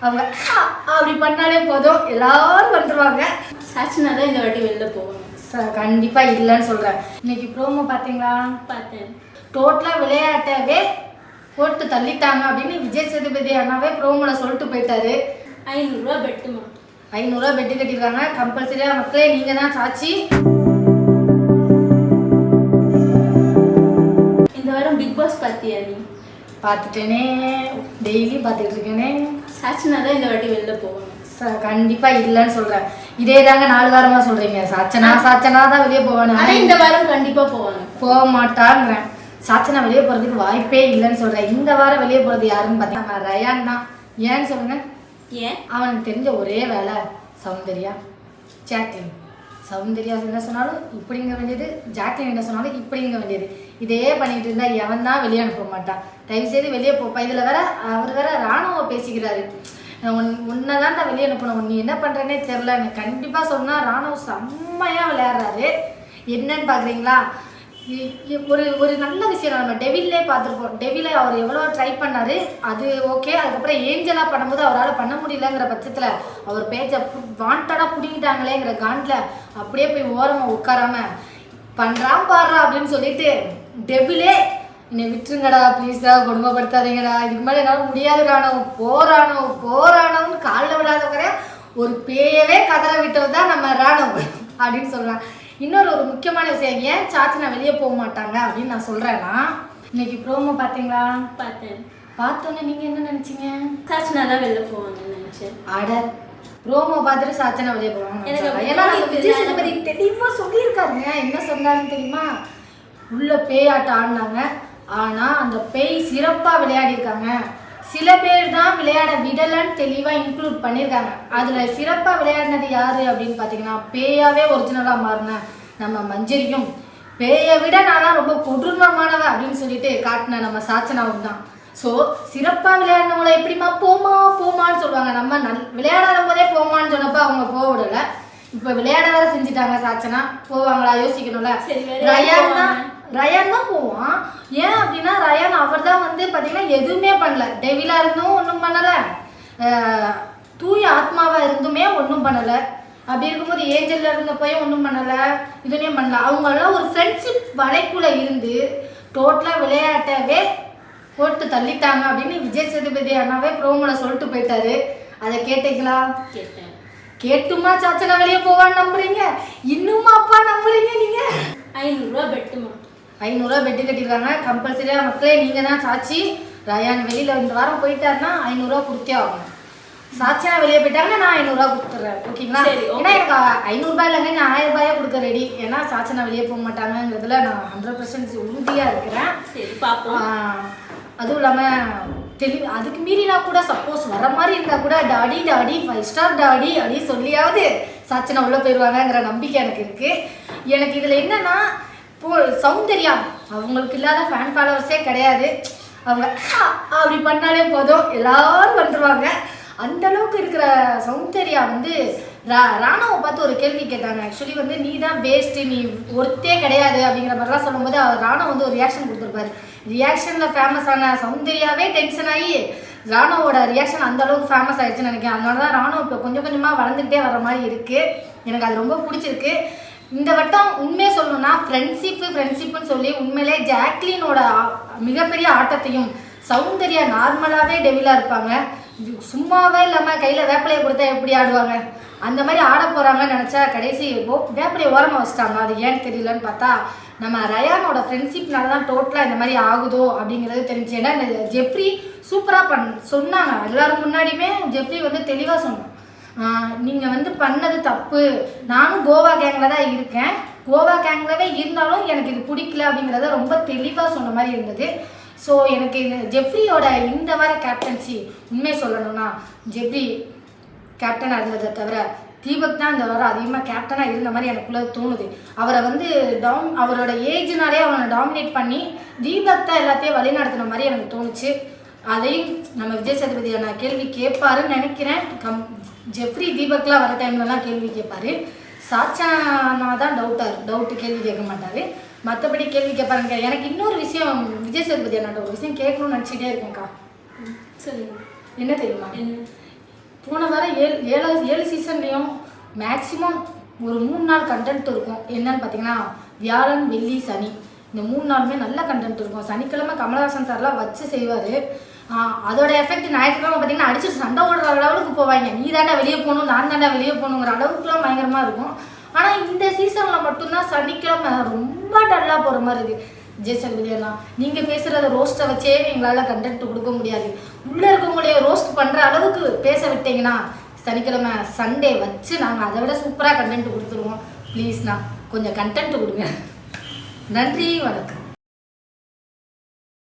அவங்க அப்படி பண்ணாலே போதும். எல்லாரும் வந்துருவாங்க. சாட்சினா தான் இந்த வாட்டி வெளில ச- கண்டிப்பா இல்லைன்னு சொல்றேன். இன்னைக்கு ப்ரோமோ பாத்தீங்களா பார்த்தேன். டோட்டலா விளையாட்டவே போட்டு தள்ளிட்டாங்க அப்படின்னு விஜய் சேதுபதி அண்ணாவே ப்ரோமோல சொல்லிட்டு போயிட்டாரு. ஐநூறுரூவா பெட்டுமா ஐநூறுரூவா பெட்டு கட்டியிருக்காங்க. கம்பல்சரியா மக்களே நீங்க தான் சாட்சி. இந்த வாரம் பிக் பாஸ் பார்த்தியா நீ? பார்த்துட்டேனே. டெய்லி பார்த்துட்டு இருக்கேனே. சாட்சினா தான் இந்த வாட்டி வெளில ச- கண்டிப்பா இல்லைன்னு சொல்றேன். இதே தாங்க நாலு வாரமா சொல்றீங்க. சாச்சனா சாச்சனா தான் வெளியே போவேன். ஆனா இந்த வாரம் கண்டிப்பா போவாங்க போக மாட்டாங்கிறேன் சாச்சனா வெளியே போறதுக்கு வாய்ப்பே இல்லைன்னு சொல்றேன். இந்த வாரம் வெளியே போறது யாருன்னு பார்த்தீங்கன்னா ரயான் தான். ஏன்னு சொல்லுங்க. ஏன்? அவனுக்கு தெரிஞ்ச ஒரே வேலை சௌந்தர்யா. ஜாக்லின் சௌந்தர்யா என்ன சொன்னாலும் இப்படிங்க வேண்டியது ஜாக்லின் என்ன சொன்னாலும் இப்படிங்க வேண்டியது. இதே பண்ணிட்டு இருந்தா எவன் தான் வெளியே அனுப்ப மாட்டான். தயவு செய்து வெளியே போப்பா இதுல வேற அவர் வேற ராணுவ பேசிக்கிறாரு. உன் உன்னை தான் வெளியே அனுப்பணும். நீ என்ன பண்றேனே தெரில எனக்கு கண்டிப்பா சொன்னா ராணுவம் செம்மையா விளையாடுறாரு. என்னன்னு பாக்குறீங்களா? ஒரு ஒரு நல்ல விஷயம் நம்ம டெவிலே பார்த்துருப்போம் டெவில அவர் எவ்வளோ ட்ரை பண்ணாரு. அது ஓகே அதுக்கப்புறம் ஏஞ்சலாக பண்ணும்போது அவரால் பண்ண முடியலங்கிற பட்சத்தில் அவர் பேச்சை வாண்டடாக பிடிங்கிட்டாங்களேங்கிற காண்டில் அப்படியே போய் ஓரமாக உட்காராம பண்ணுறான் பாடுறா அப்படின்னு சொல்லிட்டு டெவிலே என்னை விட்டுருங்கடா ப்ளீஸ்டா குடும்பப்படுத்தாதீங்கடா இதுக்கு மேலே என்னால் முடியாது ராணவம் போராணோ போராணோன்னு காலில் விடாதவரே ஒரு பேயவே கதற விட்டது தான் நம்ம ராணுவம். அப்படின்னு சொல்கிறான் இன்னொரு ஒரு முக்கியமான விஷயம் ஏன் சாச்சினா வெளியே போக மாட்டாங்க அப்படின்னு நான் சொல்கிறேன்னா இன்னைக்கு ப்ரோமோ பார்த்தீங்களா? பார்த்தேன். பார்த்தோன்னே நீங்கள் என்ன நினச்சிங்க? சாட்சினா தான் வெளில போவாங்கன்னு நினைச்சேன். அட ப்ரோமோ பார்த்துட்டு சாச்சனா வெளியே போவாங்க. ஏன்னா விஜய் சேதுபதி தெளிவாக சொல்லியிருக்காருங்க என்ன சொன்னாருன்னு தெரியுமா? உள்ள பேயாட்டம் ஆடினாங்க. ஆனால் அந்த பேய் சிறப்பாக விளையாடிருக்காங்க சில பேர் தான் விளையாட விடலைன்னு தெளிவாக இன்க்ளூட் பண்ணியிருக்காங்க. அதில் சிறப்பாக விளையாடினது யாரு அப்படின்னு பார்த்தீங்கன்னா பேயாவே ஒரிஜினலாக மாறின நம்ம மஞ்சரியும். பேயை விட நான்லாம் ரொம்ப கொடூரமானவ அப்படின்னு சொல்லிட்டு காட்டின நம்ம சாச்சனாவும் தான். ஸோ சிறப்பாக விளையாடினவங்கள எப்படிம்மா போமா போமான்னு சொல்லுவாங்க. நம்ம நல் விளையாடாத போதே போமான்னு சொன்னப்போ அவங்க போக விடல. இப்போ விளையாட வேற செஞ்சுட்டாங்க சாச்சனா. போவாங்களா? யோசிக்கணும்ல. வேற ரயான் தான் போவான். ஏன் அப்படின்னா ரயான் அவர் தான் வந்து பார்த்தீங்கன்னா எதுவுமே பண்ணல. டெவிலா இருந்தும் ஒன்றும் பண்ணலை. தூய ஆத்மாவா இருந்துமே ஒன்றும் பண்ணலை. அப்படி இருக்கும்போது ஏஞ்சல்ல இருந்தப்போயும் ஒன்றும் பண்ணலை. இதுலேயும் பண்ணல. அவங்கெல்லாம் ஒரு ஃப்ரெண்ட்ஷிப் வலைக்குள்ள இருந்து டோட்டலாக விளையாட்டவே போட்டு தள்ளிட்டாங்க அப்படின்னு விஜய் சேதுபதி அண்ணாவே ப்ரோமோல சொல்லிட்டு போயிட்டாரு. அதை கேட்டீங்களா? கேட்டேன். கேட்டுமா சாச்சனா வெளியே போவான்னு நம்புறீங்க? இன்னுமா அப்பா நம்புறீங்க நீங்க? ஐநூறுரூவா பெட்டுமா ஐநூறுரூவா பெட்டு கட்டியிருக்காங்க. கம்பல்சரியா மக்களே நீங்க தான் சாட்சி. ரயான் வெளியில இந்த வாரம் போயிட்டாருன்னா ஐநூறுரூவா கொடுத்தே ஆகணும். சாட்சியா வெளியே போயிட்டாங்கன்னா நான் ஐநூறுரூவா கொடுத்துட்றேன் ஓகேங்களா. ஏன்னா எனக்கு ஐநூறுரூபா இல்லைங்க நான் ஆயிரம் ரூபாயா கொடுக்க ரெடி ஏன்னா சாட்சினா வெளியே போக மாட்டாங்கங்கிறதுல நான் ஹண்ட்ரட் பர்சன்ட் உறுதியா இருக்கிறேன். அதுவும் இல்லாமல் தெளிவு அதுக்கு மீறினா கூட சப்போஸ் வர மாதிரி இருந்தால் கூட daddy daddy five star daddy அப்படி சொல்லியாவது சாச்சனா உள்ளே போயிடுவாங்கங்கிற நம்பிக்கை எனக்கு இருக்குது எனக்கு இதில் என்னன்னா சௌந்தர்யா அவங்களுக்கு இல்லாத ஃபேன் ஃபாலோவர்ஸே கிடையாது. அவங்க அப்படி பண்ணாலே போதும். எல்லாரும் வந்துருவாங்க. அந்த அளவுக்கு இருக்கிற சௌந்தர்யா வந்து ரா ராணாவை பார்த்து ஒரு கேள்வி கேட்டாங்க. ஆக்சுவலி வந்து நீ தான் வேஸ்ட்டு நீ ஒருத்தே கிடையாது. அப்படிங்கிற மாதிரிலாம் சொல்லும்போது அவர் ராணா வந்து ஒரு ரியாக்ஷன் கொடுத்துருப்பாரு. ரியாக்ஷனில் ஃபேமஸ் ஆன சௌந்தர்யாவே டென்ஷன் ஆகி ராணுவோட ரியாக்ஷன் அந்த அளவுக்கு ஃபேமஸ் ஆயிடுச்சுன்னு நினைக்கிறேன். அதனால தான் ராணுவ இப்போ கொஞ்சம் கொஞ்சமாக வளர்ந்துகிட்டே வர மாதிரி இருக்குது எனக்கு அது ரொம்ப பிடிச்சிருக்கு. இந்த வட்டம் உண்மையை சொல்லணும்னா ஃப்ரெண்ட்ஷிப்பு ஃப்ரெண்ட்ஷிப்புன்னு சொல்லி உண்மையிலே ஜாக்லினோட மிகப்பெரிய ஆட்டத்தையும் சௌந்தர்யா நார்மலாகவே டெவிலாக இருப்பாங்க. சும்மாவே இல்லாமல் கையில் வேப்பிலையை கொடுத்தா எப்படி ஆடுவாங்க? அந்த மாதிரி ஆட போகிறாங்கன்னு நினச்சா கடைசி ஓ வேப்பிலையை ஓரமாக வச்சிட்டாங்க அது ஏன்னு தெரியலன்னு பார்த்தா நம்ம ரயானோட ஃப்ரெண்ட்ஷிப்னால தான் டோட்டலாக இந்த மாதிரி ஆகுதோ அப்படிங்கிறது தெரிஞ்சு. ஏன்னா இந்த ஜெஃப்ரி சூப்பராக பண் சொன்னாங்க. எல்லாரும் முன்னாடியுமே ஜெஃப்ரி வந்து தெளிவாக சொன்னாங்க நீங்கள் வந்து பண்ணது தப்பு. நானும் கோவா கேங்கில் தான் இருக்கேன். கோவா கேங்லவே இருந்தாலும் எனக்கு இது பிடிக்கல அப்படிங்கிறத ரொம்ப தெளிவாக சொன்ன மாதிரி இருந்தது. ஸோ எனக்கு இது ஜெப்ரியோட இந்த வார கேப்டன்சி உண்மை சொல்லணும்னா ஜெப்ரி கேப்டனாக இருந்ததை தவிர தீபக் தான் இந்த வாரம் அதிகமாக கேப்டனாக இருந்த மாதிரி எனக்குள்ளே தோணுது. அவரை வந்து டாம் அவரோட ஏஜ்னாலே அவனை டாமினேட் பண்ணி தீபக் தான் எல்லாத்தையும் வழிநடத்துன மாதிரி எனக்கு தோணுச்சு. அதையும் நம்ம விஜய் சேதுபதி நான் கேள்வி கேட்பாருன்னு நினைக்கிறேன். கம் ஜெஃப்ரி தீபக்லாம் வர டைம்லலாம் கேள்வி கேட்பாரு. சாச்சானா தான் டவுட்டாக இருக்கும் டவுட்டு கேள்வி கேட்க மாட்டாரு. மற்றபடி கேள்வி கேட்பாருங்க எனக்கு இன்னொரு விஷயம் விஜய் சேதுபதி அண்ணாட்ட ஒரு விஷயம் கேட்கணும்னு நினச்சிட்டே இருக்கேன்க்கா சொல்லுங்க. என்ன தெரியுமா? போன வாரம் ஏழு ஏழு ஏழு சீசன்லேயும் மேக்ஸிமம் ஒரு மூணு நாள் கண்டென்ட் இருக்கும். என்னன்னு பார்த்தீங்கன்னா வியாழன் வெள்ளி சனி. இந்த மூணு நாளுமே நல்ல கண்டென்ட் இருக்கும். சனிக்கிழமை கமலஹாசன் சார்லாம் வச்சு செய்வார். அதோட எஃபெக்ட் ஞாயிற்றுக்கிழமை பார்த்தீங்கன்னா அடிச்சுட்டு சண்டை ஓடுற அளவுக்கு போவாங்க. நீ தாண்டா வெளியே போகணும் நான் தாண்டா வெளியே போகணுங்கிற அளவுக்குலாம் பயங்கரமாக இருக்கும். ஆனால் இந்த சீசனில் மட்டும்தான் சனிக்கிழமை ரொம்ப டல்லாக போகிற மாதிரி இருக்குது ஜெய்சல் அண்ணா நீங்கள் பேசுகிறத ரோஸ்ட்டை வச்சே எங்களால் கண்டென்ட் கொடுக்க முடியாது. உள்ளே இருக்கவங்களைய ரோஸ்ட் பண்ணுற அளவுக்கு பேச விட்டீங்கன்னா சனிக்கிழமை சண்டே வச்சு நாங்கள் அதை விட சூப்பராக கண்டென்ட் கொடுத்துருவோம். ப்ளீஸ்ண்ணா கொஞ்சம் கண்டென்ட் கொடுங்க. நன்றி வணக்கம்.